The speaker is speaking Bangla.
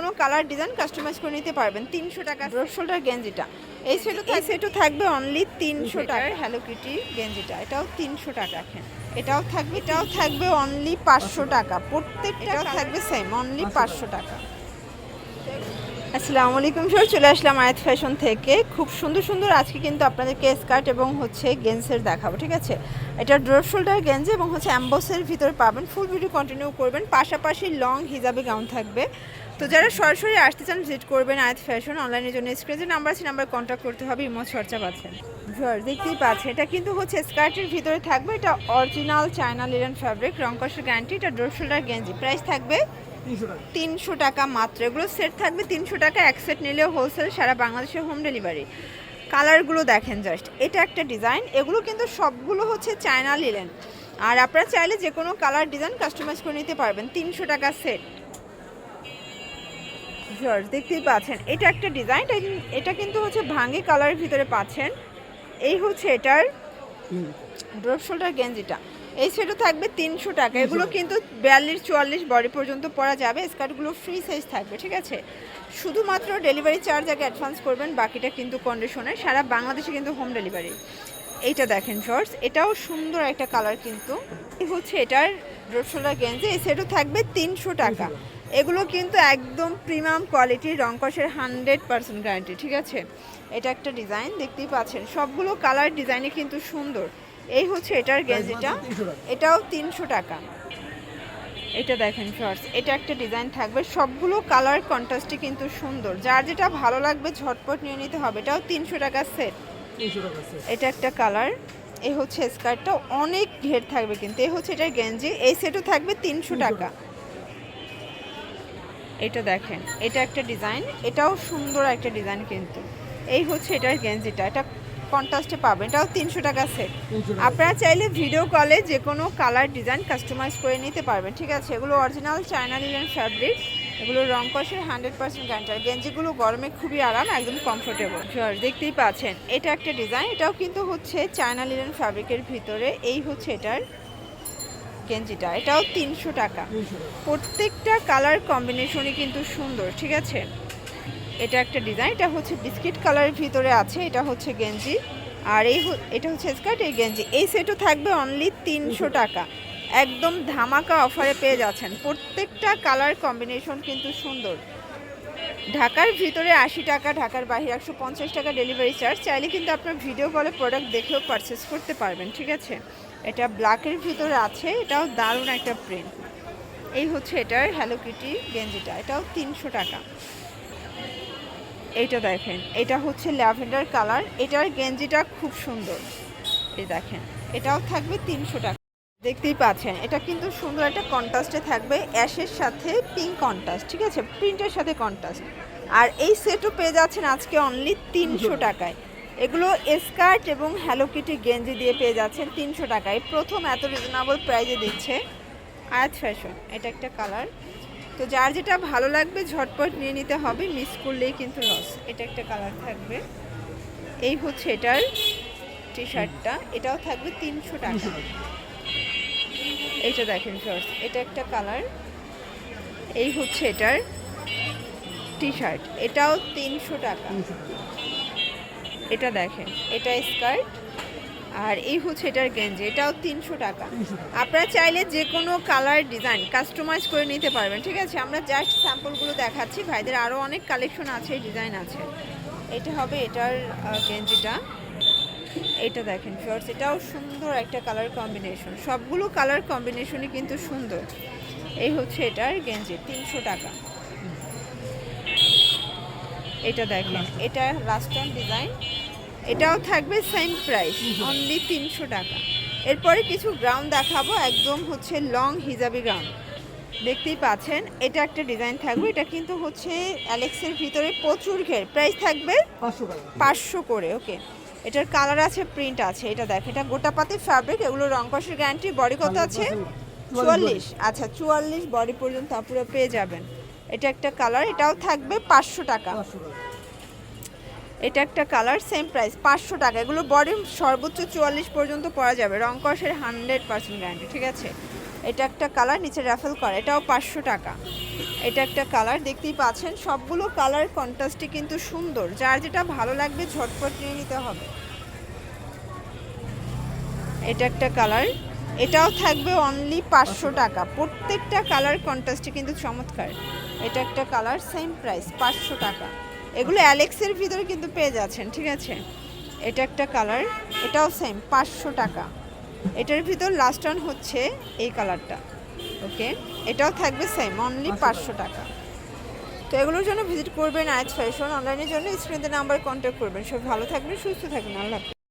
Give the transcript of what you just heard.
কোনো কালার ডিজাইন কাস্টমাইজ করে নিতে পারবেন। তিনশো টাকা ড্রপ শোল্ডার গেঞ্জিটা। এই সেটও এই সেটও থাকবে অনলি তিনশো টাকার হ্যালো কিটি গেঞ্জিটা। এটাও তিনশো টাকা এখন। এটাও থাকবে এটাও থাকবে অনলি পাঁচশো টাকা। প্রত্যেকটাও থাকবে সেম অনলি পাঁচশো টাকা। আসসালামু আলাইকুম স্যার চলে আসলাম আয়াত ফ্যাশন থেকে। খুব সুন্দর সুন্দর আজকে কিন্তু আপনাদেরকে স্কার্ট এবং হচ্ছে গেন্সের দেখাবো ঠিক আছে? এটা ড্রপ শোল্ডার গেঞ্জি এবং হচ্ছে অ্যাম্বসের ভিতরে পাবেন। ফুল ভিডিও কন্টিনিউ করবেন। পাশাপাশি লং হিজাবে গাউন থাকবে। তো যারা সরাসরি আসতে চান ভিজিট করবেন আয়াত ফ্যাশন অনলাইনের জন্য। স্ক্রিনে নাম্বার আছে নাম্বার কন্ট্যাক্ট করতে হবে ইমো চর্চা পাচ্ছেন ভিউয়ার দেখতেই পাচ্ছেন এটা কিন্তু হচ্ছে স্কার্টের ভিতরে থাকবে এটা অরিজিনাল চায়না লিলেন ফ্যাব্রিক রংকশের গ্যারান্টি এটা ড্রপ শোল্ডার গেঞ্জি প্রাইস থাকবে তিনশো টাকা। তিনশো টাকা মাত্র। এগুলো সেট থাকবে তিনশো টাকা এক সেট নিলেও হোলসেল সারা বাংলাদেশে হোম ডেলিভারি কালারগুলো দেখেন জাস্ট এটা একটা ডিজাইন এগুলো কিন্তু সবগুলো হচ্ছে চায়না লিলেন আর আপনারা চাইলে যে কোনো কালার ডিজাইন কাস্টমাইজ করে নিতে পারবেন তিনশো টাকা সেট জর্জ দেখতেই পাচ্ছেন। এটা একটা ডিজাইন এটা কিন্তু হচ্ছে ভাঙ্গি কালারের ভিতরে পাচ্ছেন। এই হচ্ছে এটার ড্রপ শোল্ডার গেঞ্জিটা। এই সেটও থাকবে তিনশো টাকা। এগুলো কিন্তু বিয়াল্লিশ চুয়াল্লিশ বডি পর্যন্ত পরা যাবে। স্কার্টগুলো ফ্রি সাইজ থাকবে ঠিক আছে? শুধুমাত্র ডেলিভারি চার্জ আগে অ্যাডভান্স করবেন বাকিটা কিন্তু কন্ডিশনে সারা বাংলাদেশে কিন্তু হোম ডেলিভারি এইটা দেখেন শর্টস এটাও সুন্দর একটা কালার কিন্তু। এই হচ্ছে এটার ড্রপ শোল্ডার গেঞ্জি। এই সেটও থাকবে তিনশো টাকা। এগুলো কিন্তু একদম প্রিমিয়াম কোয়ালিটির রংকসের হান্ড্রেড পার্সেন্ট গ্যারান্টি ঠিক আছে? এটা একটা ডিজাইন দেখতেই পাচ্ছেন। সবগুলো কালার ডিজাইনে কিন্তু সুন্দর। এই হচ্ছে এটার গেঞ্জিটা। এটাও তিনশো টাকা। এটা দেখেন শর্টস এটা একটা ডিজাইন থাকবে। সবগুলো কালার কন্ট্রাস্টই কিন্তু সুন্দর। যার যেটা ভালো লাগবে ঝটপট নিয়ে নিতে হবে। এটাও তিনশো টাকা সেট। এটা একটা কালার। এই হচ্ছে স্কার্টটা। অনেক ঘের থাকবে কিন্তু। এই হচ্ছে এটার গেঞ্জি। এই সেটও থাকবে তিনশো টাকা। এটা দেখেন, এটা একটা ডিজাইন এটাও সুন্দর একটা ডিজাইন কিন্তু। এই হচ্ছে এটার গেঞ্জিটা, এটা কন্ট্রাস্টে পাবেন। এটাও তিনশো টাকা সেট আপনারা চাইলে ভিডিও কলে যে কোনো কালার ডিজাইন কাস্টমাইজ করে নিতে পারবেন, ঠিক আছে? এগুলো অরিজিনাল চায়না লিলেন ফ্যাব্রিক এগুলো রং কষের হান্ড্রেড পার্সেন্ট গ্যারান্টার গেঞ্জিগুলো গরমে খুবই আরাম, একদম কমফোর্টেবল দেখতেই পাচ্ছেন, এটা একটা ডিজাইন এটাও কিন্তু হচ্ছে চায়না লিলেন ফ্যাব্রিকের ভিতরে। এই হচ্ছে এটার গেঞ্জিটা এটাও তিনশো টাকা। প্রত্যেকটা কালার কম্বিনেশনই কিন্তু সুন্দর ঠিক আছে? এটা একটা ডিজাইন এটা হচ্ছে বিস্কিট কালারের ভিতরে আছে এটা হচ্ছে গেঞ্জি। আর এই এটা হচ্ছে স্কার্ট এই গেঞ্জি। এই সেটও থাকবে অনলি তিনশো টাকা। একদম ধামাকা অফারে পেয়ে যাচ্ছেন। প্রত্যেকটা কালার কম্বিনেশন কিন্তু সুন্দর। ঢাকার ভিতরে আশি টাকা ঢাকার বাইরে একশো পঞ্চাশ টাকা ডেলিভারি চার্জ। চাইলে কিন্তু আপনার ভিডিও কলে প্রোডাক্ট দেখেও পারচেস করতে পারবেন ঠিক আছে? এটা ব্ল্যাকের ভিতরে আছে এটাও দারুণ একটা প্রিন্ট এই হচ্ছে এটার হ্যালো কিটি গেঞ্জিটা এটাও তিনশো টাকা। এইটা দেখেন এটা হচ্ছে ল্যাভেন্ডার কালার এটার গেঞ্জিটা খুব সুন্দর। এই দেখেন এটাও থাকবে তিনশো টাকা। দেখতেই পাচ্ছেন এটা কিন্তু সুন্দর একটা কন্ট্রাস্টে থাকবে অ্যাশের সাথে পিঙ্ক কন্ট্রাস্ট ঠিক আছে? প্রিন্টের সাথে কন্ট্রাস্ট আর এই সেটও পেয়ে যাচ্ছেন আজকে অনলি তিনশো টাকায়। এগুলো স্কার্ট এবং হ্যালো কিটি গেঞ্জি দিয়ে পেয়ে যাচ্ছেন তিনশো টাকায়। প্রথম এত রিজনেবল প্রাইজে দিচ্ছে। আয়াত ফ্যাশন এটা একটা কালার তো যার যেটা ভালো লাগবে, ঝটপট নিয়ে নিতে হবে। মিস করলেই কিন্তু লস এটা একটা কালার থাকবে। এই হচ্ছে এটার টি শার্টটা এটাও থাকবে তিনশো টাকা। এইটা দেখেন শর্টস এটা একটা কালার এই হচ্ছে এটার টি শার্ট এটাও তিনশো টাকা। এটা দেখেন। এটা স্কার্ট। আর এই হচ্ছে এটার গেঞ্জি, এটাও তিনশো টাকা। আপনারা চাইলে যে কোনো কালার ডিজাইন কাস্টমাইজ করে নিতে পারবেন, ঠিক আছে? আমরা জাস্ট স্যাম্পলগুলো দেখাচ্ছি। ভাইদের আরও অনেক কালেকশন আছে, ডিজাইন আছে। এটা হবে এটার গেঞ্জিটা। এটা দেখেন শর্টস এটাও সুন্দর একটা কালার কম্বিনেশন সবগুলো কালার কম্বিনেশনই কিন্তু সুন্দর। এই হচ্ছে এটার গেঞ্জি, তিনশো টাকা। এটা দেখেন, এটা লাস্ট ডিজাইন এটাও থাকবে সেম প্রাইস অনলি তিনশো টাকা। এরপরে কিছু গ্রাউন্ড দেখাবো একদম হচ্ছে লং হিজাবি গ্রাউন্ড দেখতেই পাচ্ছেন এটা একটা ডিজাইন থাকবে এটা কিন্তু হচ্ছে অ্যালেক্সের ভিতরে প্রচুর ঘের। প্রাইস থাকবে পাঁচশো করে। ওকে এটার কালার আছে প্রিন্ট আছে এটা দেখ এটা গোটা পাতি ফ্যাব্রিক এগুলো রং কষের গ্যারান্টি বডি কত আছে? চুয়াল্লিশ আচ্ছা চুয়াল্লিশ বডি পর্যন্ত আপুরা পেয়ে যাবেন। এটা একটা কালার এটাও থাকবে পাঁচশো টাকা। এটা একটা কালার সেম প্রাইস পাঁচশো টাকা। এগুলো বডি সর্বোচ্চ চুয়াল্লিশ পর্যন্ত পরা যাবে। রং কষের হান্ড্রেড পার্সেন্ট গ্যারান্টি ঠিক আছে? এটা একটা কালার, নিচে র্যাফেল করা, এটাও পাঁচশো টাকা। এটা একটা কালার, দেখতেই পাচ্ছেন, সবগুলো কালার কন্ট্রাস্টই কিন্তু সুন্দর। যার যেটা ভালো লাগবে, ঝটপট নিয়ে নিতে হবে। এটা একটা কালার, এটাও থাকবে অনলি পাঁচশো টাকা। প্রত্যেকটা কালার কন্ট্রাস্টে কিন্তু চমৎকার। এটা একটা কালার সেম প্রাইস পাঁচশো টাকা। এগুলো অ্যালেক্সের ভিতরে কিন্তু পেয়ে যাচ্ছেন ঠিক আছে? এটা একটা কালার এটাও সেম পাঁচশো টাকা। এটার ভিতর লাস্ট অন হচ্ছে এই কালারটা ওকে এটাও থাকবে সেম অনলি পাঁচশো টাকা। তো এগুলোর জন্য ভিজিট করবেন আজ ফ্যাশন অনলাইনের জন্য স্ক্রিনতে নাম্বার কন্ট্যাক্ট করবেন। সব ভালো থাকবেন সুস্থ থাকবেন আল্লাহ।